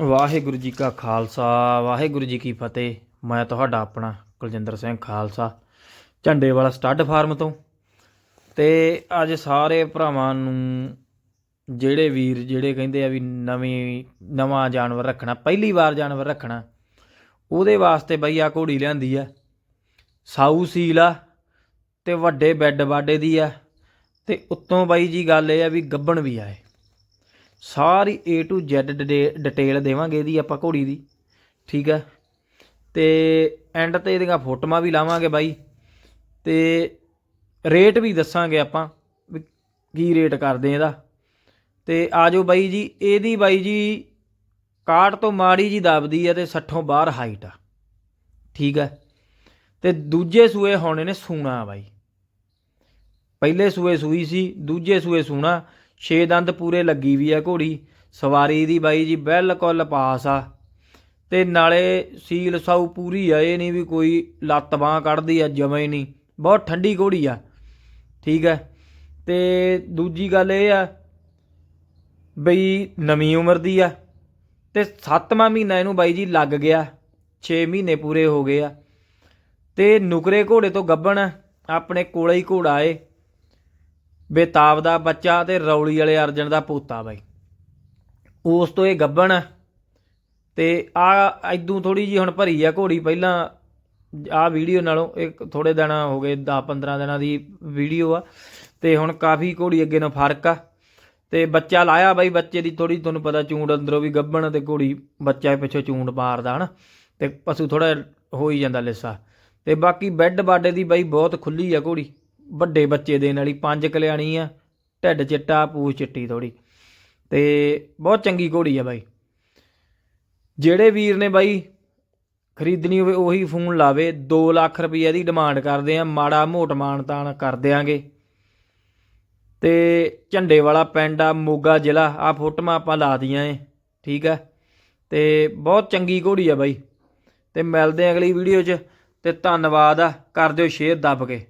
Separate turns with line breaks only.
ਵਾਹਿਗੁਰੂ ਜੀ ਕਾ ਖਾਲਸਾ, ਵਾਹਿਗੁਰੂ ਜੀ ਕੀ ਫਤਿਹ। ਮੈਂ ਤੁਹਾਡਾ ਆਪਣਾ ਕੁਲਜਿੰਦਰ ਸਿੰਘ ਖਾਲਸਾ, ਝੰਡੇ ਵਾਲਾ ਸਟੱਡ ਫਾਰਮ ਤੋਂ। ਤੇ ਅੱਜ ਸਾਰੇ ਭਰਾਵਾਂ ਨੂੰ ਜਿਹੜੇ ਵੀਰ, ਜਿਹੜੇ ਕਹਿੰਦੇ ਆ ਵੀ ਨਵੀਂ, ਨਵਾਂ ਜਾਨਵਰ ਰੱਖਣਾ, ਪਹਿਲੀ ਵਾਰ ਜਾਨਵਰ ਰੱਖਣਾ, ਉਹਦੇ ਵਾਸਤੇ ਬਈ ਆ ਘੋੜੀ ਲਿਆਂਦੀ ਆ। ਸਾਊ ਸੀਲ ਆ ਤੇ ਵੱਡੇ ਬੈੱਡ ਬਾਡੇ ਦੀ ਆ। ਤੇ ਉੱਤੋਂ ਬਾਈ ਜੀ ਗੱਲ ਇਹ ਆ ਵੀ ਗੱਬਣ ਵੀ ਆਏ। ਸਾਰੀ A to Z ਡਿਟੇਲ ਦੇਵਾਂਗੇ ਇਹਦੀ ਆਪਾਂ ਘੋੜੀ ਦੀ, ਠੀਕ ਹੈ? ਤੇ ਐਂਡ ਤੇ ਇਹਦੀਆਂ ਫੋਟੋਆਂ ਵੀ ਲਾਵਾਂਗੇ ਬਾਈ। ਤੇ ਰੇਟ ਵੀ ਦੱਸਾਂਗੇ ਆਪਾਂ ਵੀ ਕੀ ਰੇਟ ਕਰਦੇ ਇਹਦਾ। ਤੇ ਆਜੋ ਬਾਈ ਜੀ, ਇਹਦੀ ਬਾਈ ਜੀ ਕਾਟ ਤੋਂ ਮਾੜੀ ਜੀ ਦਬਦੀ ਹੈ ਤੇ 60 ਬਾਹਰ ਹਾਈਟ ਆ, ਠੀਕ ਹੈ? ਤੇ ਦੂਜੇ ਸੂਏ ਹੋਣੇ ਨੇ ਸੂਣਾ ਬਾਈ। ਪਹਿਲੇ ਸੂਏ ਸੂਈ ਸੀ, ਦੂਜੇ ਸੂਏ ਸੂਣਾ। ਛੇ ਦੰਦ ਪੂਰੇ ਲੱਗੀ ਵੀ ਆ ਘੋੜੀ। ਸਵਾਰੀ ਦੀ ਬਾਈ ਜੀ ਬਿਲਕੁਲ ਪਾਸ ਆ। ਤੇ ਨਾਲੇ ਸੀਲ ਸਾਊ ਪੂਰੀ ਆ, ਇਹ ਨਹੀਂ ਵੀ ਕੋਈ ਲੱਤ ਬਾਹ ਕੱਢਦੀ ਆ, ਜਮੇ ਨਹੀਂ। ਬਹੁਤ ਠੰਡੀ ਘੋੜੀ ਆ। ਠੀਕ ਹੈ ਤੇ ਦੂਜੀ ਗੱਲ ਇਹ ਆ ਬਈ ਨਵੀਂ ਉਮਰ ਦੀ ਆ। ਤੇ 7ਵਾਂ ਮਹੀਨਾ ਇਹਨੂੰ ਬਾਈ ਜੀ ਲੱਗ ਗਿਆ। 6 ਮਹੀਨੇ ਪੂਰੇ ਹੋ ਗਏ ਆ। ਤੇ ਨੁਕਰੇ ਘੋੜੇ ਤੋਂ ਗੱਬਣ ਆਪਣੇ ਕੋਲੇ ਹੀ ਘੋੜਾ ਏ। ਬੇਤਾਬ ਦਾ ਬੱਚਾ ਤੇ ਰੌਲੀ ਵਾਲੇ ਅਰਜਨ ਦਾ ਪੋਤਾ ਬਾਈ। ਉਸ ਤੋਂ ਇਹ ਗੱਬਣ ਆ ਤੇ ਆ ਐਦੂ ਥੋੜੀ ਜੀ ਹੁਣ ਭਰੀ ਆ ਘੋੜੀ ਪਹਿਲਾਂ ਆ ਵੀਡੀਓ ਨਾਲੋਂ ਇੱਕ ਥੋੜੇ ਦਿਨ ਹੋ ਗਏ 10 15 ਦਿਨਾਂ ਦੀ ਵੀਡੀਓ ਆ, ਤੇ ਹੁਣ ਕਾਫੀ ਘੋੜੀ ਅੱਗੇ ਨਾਲ ਫ਼ਰਕ ਆ। ਤੇ ਬੱਚਾ ਲਾਇਆ ਬਾਈ, ਬੱਚੇ ਦੀ ਥੋੜੀ ਤੁਹਾਨੂੰ ਪਤਾ ਚੂੰਡ ਅੰਦਰੋਂ ਵੀ ਗੱਬਣ ਤੇ ਘੋੜੀ ਬੱਚਾ ਪਿੱਛੋਂ ਚੂੰਡ ਮਾਰਦਾ ਹਨਾ, ਤੇ ਪਸ਼ੂ ਥੋੜਾ ਹੋ ਹੀ ਜਾਂਦਾ ਲਿੱਸਾ। ਤੇ ਬਾਕੀ ਬੈੱਡ ਬਾਡੇ ਦੀ ਬਾਈ ਬਹੁਤ ਖੁੱਲੀ ਆ ਘੋੜੀ। ਵੱਡੇ ਬੱਚੇ ਦੇਣ ਵਾਲੀ ਪੰਜ ਕਲਿਆਣੀ ਆ, ਢਿੱਡ ਚਿੱਟਾ, ਪੂਛ ਚਿੱਟੀ ਥੋੜੀ ਤੇ ਬਹੁਤ ਚੰਗੀ ਘੋੜੀ ਆ ਬਾਈ। ਜਿਹੜੇ ਵੀਰ ਨੇ ਬਾਈ ਖਰੀਦਣੀ ਹੋਵੇ ਉਹੀ ਫੋਨ ਲਾਵੇ 2 ਲੱਖ ਰੁਪਏ ਦੀ ਡਿਮਾਂਡ ਕਰਦੇ ਆ, ਮਾੜਾ ਮੋਟ ਮਾਨਤਾਨ ਕਰ ਦਿਆਂਗੇ। ਤੇ ਝੰਡੇ ਵਾਲਾ ਪਿੰਡ ਆ, ਮੋਗਾ ਜ਼ਿਲ੍ਹਾ, ਆ ਫੋਟੋਆਂ ਆਪਾਂ ਲਾ ਦੀਆਂ ਏ, ਠੀਕ ਆ? ਤੇ ਬਹੁਤ ਚੰਗੀ ਘੋੜੀ ਆ ਬਾਈ। ਤੇ ਮਿਲਦੇ ਆ ਅਗਲੀ ਵੀਡੀਓ 'ਚ, ਤੇ ਧੰਨਵਾਦ ਆ, ਕਰ ਦਿਓ ਸ਼ੇਅਰ ਦੱਬ ਕੇ।